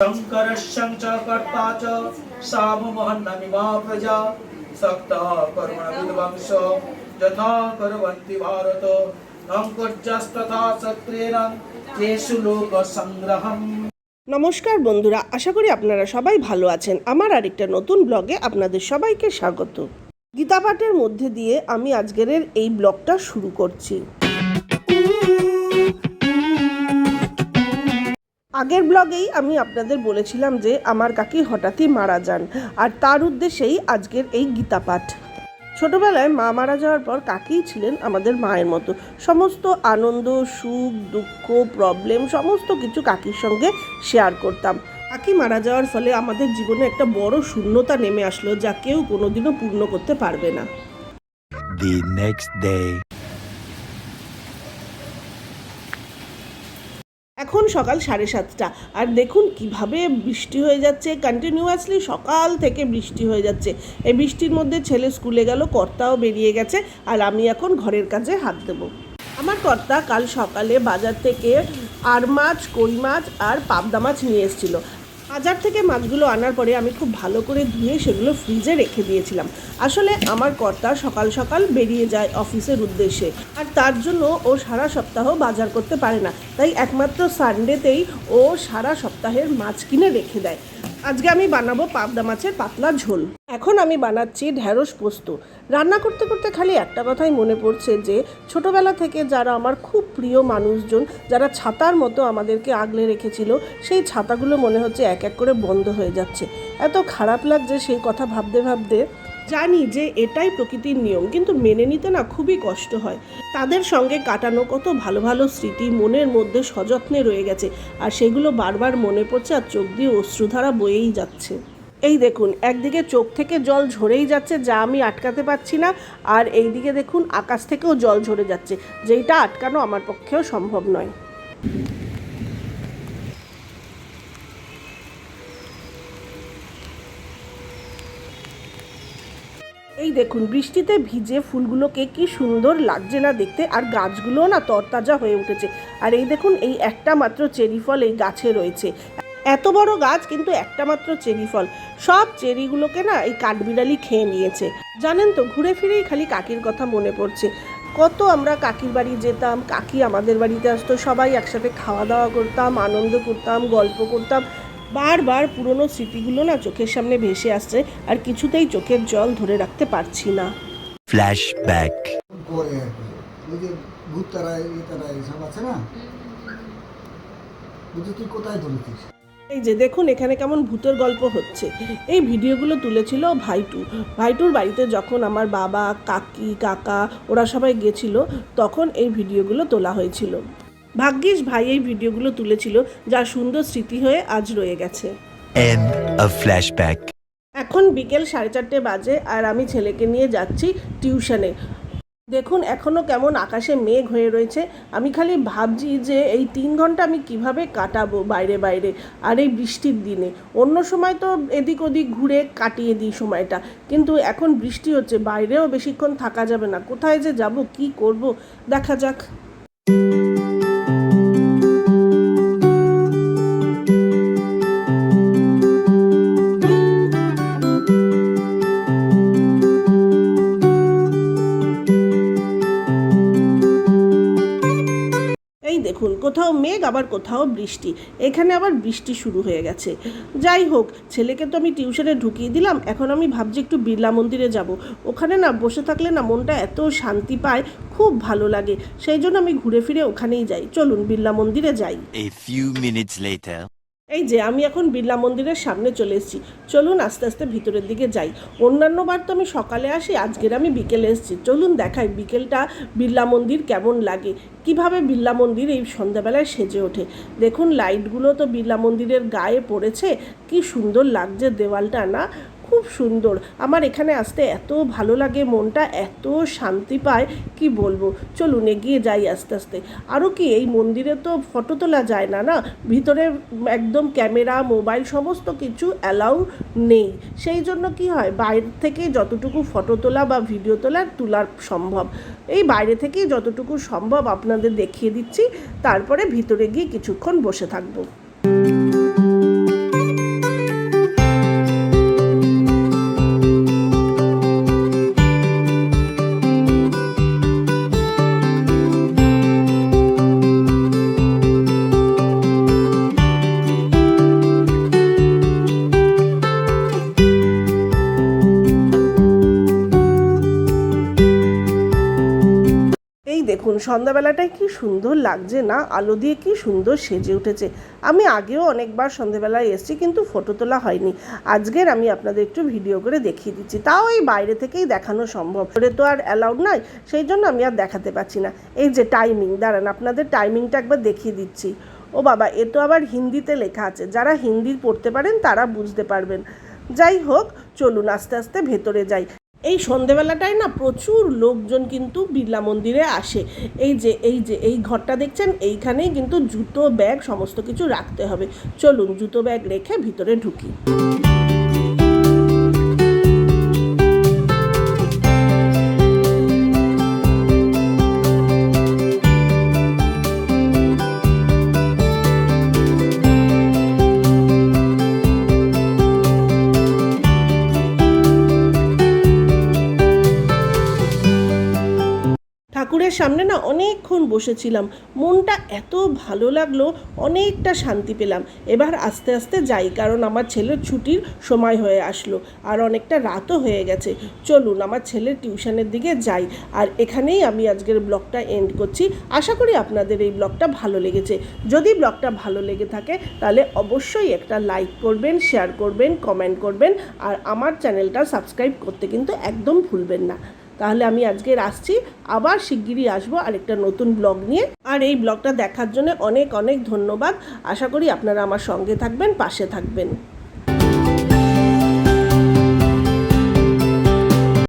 शङ्करस्य च कर्ता च साममहन्ननिमा प्रजा सक्तः कर्मणविद्वंस यथा कुर्वन्ति भारत अङ्कुर्जस्तथा सत्रेण तेषु लोकसङ्ग्रहम् নমস্কার বন্ধুরা আশা করি আপনারা সবাই ভালো আছেন আমার আরেকটা নতুন ব্লগে আপনাদের সবাইকে স্বাগত গীতা পাঠের মধ্যে দিয়ে আমি আজকের এই ব্লগটা শুরু করছি আগের ব্লগেই আমি আপনাদের বলেছিলাম যে আমার কাকি হঠাৎই মারা যান আর তার উদ্দেশ্যেই আজকের এই গীতা পাঠ ছোটবেলায় মা মারা যাওয়ার পর কাকিই ছিলেন আমাদের মায়ের মতো। সমস্ত আনন্দ, সুখ, দুঃখ প্রবলেম সমস্ত কিছু কাকির সঙ্গে শেয়ার করতাম। কাকি মারা যাওয়ার ফলে আমাদের জীবনে একটা বড় শূন্যতা নেমে আসলো যা কেউ কোনোদিনও পূর্ণ করতে পারবে না। The next. এখন সকাল সাড়ে সাতটা। আর দেখুন কীভাবে বৃষ্টি হয়ে যাচ্ছে। কন্টিনিউয়াসলি সকাল থেকে বৃষ্টি হয়ে যাচ্ছে। এই বৃষ্টির মধ্যে ছেলে স্কুলে গেল, কর্তাও বেরিয়ে গেছে, আর আমি এখন ঘরের কাজে হাত দেবো। আমার কর্তা কাল সকালে বাজার থেকে আর মাছ কই মাছ আর পাবদা মাছ নিয়ে এসেছিল। বাজার থেকে মাছগুলো আনার পরে আমি খুব ভালো করে ধুয়ে সেগুলো ফ্রিজে রেখে দিয়েছিলাম। আসলে আমার কর্তা সকাল সকাল বেরিয়ে যায় অফিসের উদ্দেশ্যে। আর তার জন্য ও সারা সপ্তাহ বাজার করতে পারে না। তাই একমাত্র সানডেতেই ও সারা সপ্তাহের মাছ কিনে রেখে দেয়। আজকে আমি বানাবো পাবদা মাছের পাতলা ঝোল। এখন আমি বানাচ্ছি ঢ্যাঁড়স পোস্ত। রান্না করতে করতে খালি একটা কথাই মনে পড়ছে যে, ছোটবেলা থেকে যারা আমার খুব প্রিয় মানুষজন, যারা ছাতার মতো আমাদেরকে আগলে রেখেছিল, সেই ছাতাগুলো মনে হচ্ছে এক এক করে বন্ধ হয়ে যাচ্ছে। এত খারাপ লাগছে সেই কথা ভাবতে ভাবতে জানি যে এটাই প্রকৃতির নিয়ম, কিন্তু মেনে নিতে না খুবই কষ্ট হয়। তাদের সঙ্গে কাটানো কত ভালো ভালো স্মৃতি মনের মধ্যে সযত্নে রয়ে গেছে, আর সেগুলো বারবার মনে পড়ছে আর চোখ দিয়ে অশ্রুধারা বয়েই যাচ্ছে। এই দেখুন, একদিকে চোখ থেকে জল ঝরেই যাচ্ছে, যা আমি আটকাতে পারছি না, আর এইদিকে দেখুন, আকাশ থেকেও জল ঝরে যাচ্ছে, যেইটা আটকানো আমার পক্ষেও সম্ভব নয়। এই দেখুন, বৃষ্টিতে ভিজে ফুলগুলোকে কি সুন্দর লাগছে না দেখতে, আর গাছগুলোও না তরতাজা হয়ে উঠেছে। আর এই দেখুন, এই একটা মাত্র চেরি ফল এই গাছে রয়েছে। এত বড় গাছ, কিন্তু একটা মাত্র চেরি ফল। সব চেরিগুলোকে না এই কাঠবিড়ালি খেয়ে নিয়েছে। জানেন তো, ঘুরে ফিরেই খালি কাকির কথা মনে পড়ছে। কত আমরা কাকির বাড়ি যেতাম, কাকি আমাদের বাড়িতে আসতো, সবাই একসাথে খাওয়া দাওয়া করতাম, আনন্দ করতাম, গল্প করতাম। বারবার পুরনো স্মৃতিগুলো না চোখের সামনে ভেসে আসছে আর কিছুতেই চোখের জল ধরে রাখতে পারছি না। Flashback. করে ওই যে ভূত তারা ইয়ে তারা এইসব আছে না? তুই কোথায় ধরেছিস এই যে দেখুন এখানে কেমন ভূতের গল্প হচ্ছে। এই ভিডিওগুলো তুলেছিল ভাইটু। ভাইটুর বাড়িতে যখন আমার বাবা কাকি কাকা ওরা সবাই গেছিল তখন এই ভিডিওগুলো তোলা হয়েছিল। ভাগ্যিস ভাই এই ভিডিওগুলো তুলেছিল যা সুন্দর স্মৃতি হয়ে আজ রয়ে গেছে। End of flashback. এখন বিকেল সাড়ে চারটে বাজে আর আমি ছেলেকে নিয়ে যাচ্ছি টিউশনে। দেখুন এখনও কেমন আকাশে মেঘ হয়ে রয়েছে। আমি খালি ভাবছি যে এই তিন ঘণ্টা আমি কীভাবে কাটাবো বাইরে বাইরে আর এই বৃষ্টির দিনে। অন্য সময় তো এদিক ওদিক ঘুরে কাটিয়ে দিই সময়টা। কিন্তু এখন বৃষ্টি হচ্ছে বাইরেও বেশিক্ষণ থাকা যাবে না। কোথায় যে যাব কি করব? দেখা যাক। দেখুন, কোথাও মেঘ, আবার কোথাও বৃষ্টি। এখানে আবার বৃষ্টি শুরু হয়ে গেছে। যাই হোক, ছেলেকে তো আমি টিউশনে ঢুকিয়ে দিলাম, এখন আমি ভাবছি একটু বিড়লা মন্দিরে যাব। ওখানে না বসে থাকলে না মনটা এত শান্তি পায়, খুব ভালো লাগে। সেই জন্য আমি ঘুরে ফিরে ওখানেই যাই। চলুন, বিড়লা মন্দিরে যাই. এই যে, আমি এখন বিড়লা মন্দিরের সামনে চলে এসেছি। চলুন আস্তে আস্তে ভিতরের দিকে যাই। অন্যান্য বার তো আমি সকালে আসি, আজকের আমি বিকেলে এসেছি। চলুন দেখাই বিকেলটা বিড়লা মন্দির কেমন লাগে। কীভাবে বিড়লা মন্দির এই সন্ধ্যাবেলায় সেজে ওঠে? দেখুন, লাইটগুলো তো বিড়লা মন্দিরের গায়ে পড়েছে। কি সুন্দর লাগছে দেওয়ালটা না। খুব সুন্দর। আমার এখানে আসতে এত ভালো লাগে, মনটা এত শান্তি পায়, কি বলব? চলুন এগিয়ে যাই আস্তে আস্তে। আরও কি, এই মন্দিরে তো ফটো তোলা যায় না না? ভিতরে একদম ক্যামেরা, মোবাইল, সমস্ত কিছু অ্যালাউ নেই। সেই জন্য কি হয়, বাইরে থেকে যতটুকু ফটো তোলা বা ভিডিও তোলা তোলার সম্ভব। এই বাইরে থেকেই যতটুকু সম্ভব আপনাদের দেখিয়ে দিচ্ছি, তারপরে ভিতরে গিয়ে কিছুক্ষণ বসে থাকব। দেখুন, সন্ধ্যাবেলাটায় কি সুন্দর লাগছে না? আলো দিয়ে কি সুন্দর সেজে উঠেছে। আমি আগেও অনেকবার সন্ধ্যাবেলায় এসেছি, কিন্তু ফটো তোলা হয়নি। আজকের আমি আপনাদের একটু ভিডিও করে দেখিয়ে দিচ্ছি। তাও এই বাইরে থেকেই দেখানো সম্ভব। করে তো আর অ্যালাউড নয় সেই জন্য আমি আর দেখাতে পারছি না। এই যে টাইমিং দাঁড়ান, আপনাদের টাইমিংটা একবার দেখিয়ে দিচ্ছি। ও বাবা, এ তো আবার হিন্দিতে লেখা আছে। যারা হিন্দি পড়তে পারেন, তারা বুঝতে পারবেন। যাই হোক, চলুন, আস্তে আস্তে ভেতরে যাই। এই সন্ধেবেলাটায় না প্রচুর লোকজন কিন্তু বিড়লা মন্দিরে আসে। এই যে এই যে, এই ঘরটা দেখছেন, এইখানেই কিন্তু জুতো, ব্যাগ, সমস্ত কিছু রাখতে হবে। চলুন জুতো, ব্যাগ রেখে ভিতরে ঢুকি। সামনে না অনেকক্ষণ বসেছিলাম। মনটা এত ভালো লাগল, অনেকটা শান্তি পেলাম। এবার আস্তে আস্তে যাই, কারণ আমার ছেলের ছুটির সময় হয়ে আসলো আর অনেকটা রাতও হয়ে গেছে। চলুন, আমার ছেলের টিউশনের দিকে যাই আর এখানেই আমি আজকের ব্লগটা এন্ড করছি। আশা করি আপনাদের এই ব্লগটা ভালো লেগেছে। যদি ব্লগটা ভালো লেগে থাকে, তাহলে অবশ্যই একটা লাইক করবেন শেয়ার করবেন কমেন্ট করবেন আর আমার চ্যানেলটা সাবস্ক্রাইব করতে কিন্তু একদম ভুলবেন না। তাহলে আমি আজকে আসছি। আবার শিগগিরই আসব আরেকটা নতুন ব্লগ নিয়ে। আর এই ব্লগটা দেখার জন্য অনেক অনেক ধন্যবাদ। আশা করি আপনারা আমার সঙ্গে থাকবেন, পাশে থাকবেন।